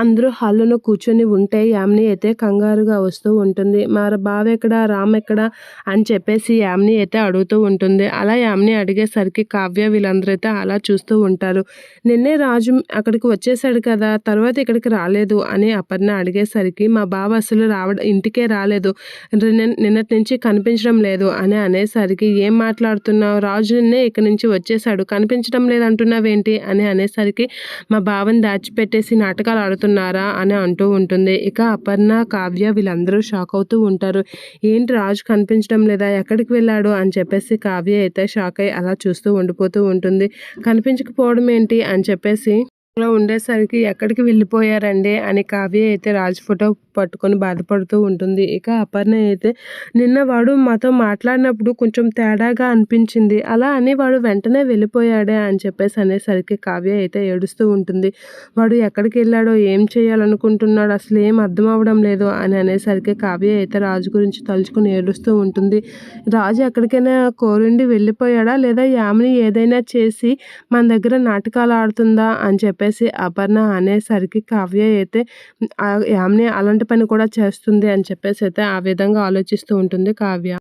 అందరూ హాల్లో కూర్చొని ఉంటే యామ్ని అయితే కంగారుగా వస్తూ ఉంటుంది. మరి బావ ఎక్కడ రామ్ ఎక్కడ అని చెప్పేసి యామ్ని అయితే అడుగుతూ ఉంటుంది. అలా యామ్ని అడిగేసరికి కావ్య వీళ్ళందరూ అయితే అలా చూస్తూ ఉంటారు. నిన్నే రాజు అక్కడికి వచ్చేసాడు కదా తర్వాత ఇక్కడికి రాలేదు అని అపర్ణ అడిగేసరికి మా బావ అసలు రావడం ఇంటికే రాలేదు. నిన్నటి నుంచి కనిపించడం లేదు అని అనేసరికి ఏం మాట్లాడుతున్నావు? రాజు నిన్నే ఇక్కడి నుంచి వచ్చేసాడు కనిపించడం లేదంటున్నావేంటి? అని అనేసరికి మా బావని దాచిపెట్టేసి నాటకాలు ఆడుతున్నారా అని అంటూ ఉంటుంది. ఇక అపర్ణ కావ్య వీళ్ళందరూ షాక్ అవుతూ ఉంటారు. ఏంటి రాజు కనిపించడం లేదా? ఎక్కడికి వెళ్ళాడు? అని చెప్పేసి కావ్య అయితే షాక్ అయ్యి అలా చూస్తూ ఉండిపోతూ ఉంటుంది. కనిపించకపోవడం ఏంటి? అని చెప్పేసి ఉండేసరికి ఎక్కడికి వెళ్ళిపోయారండి అని కావ్య అయితే రాజు ఫోటో పట్టుకొని బాధపడుతూ ఉంటుంది. ఇక అపర్ణ అయితే నిన్న వాడు మాతో మాట్లాడినప్పుడు కొంచెం తేడాగా అనిపించింది. అలా అని వాడు వెంటనే వెళ్ళిపోయాడే అని చెప్పేసి అనేసరికి కావ్య అయితే ఏడుస్తూ ఉంటుంది. వాడు ఎక్కడికి వెళ్ళాడో ఏం చేయాలనుకుంటున్నాడు అసలు ఏం అర్థం అవ్వడం లేదు అని అనేసరికి కావ్య అయితే రాజు గురించి తలుచుకుని ఏడుస్తూ ఉంటుంది. రాజు ఎక్కడికైనా కోరుండి వెళ్ళిపోయాడా లేదా యామిని ఏదైనా చేసి మన దగ్గర నాటకాలు ఆడుతుందా అని చెప్పేసి అపర్ణ అనేసరికి కావ్య అయితే యామిని అలాంటి పని కూడా చేస్తుంది అని చెప్పేసి అయితే ఆ విధంగా ఆలోచిస్తూ ఉంటుంది కావ్య.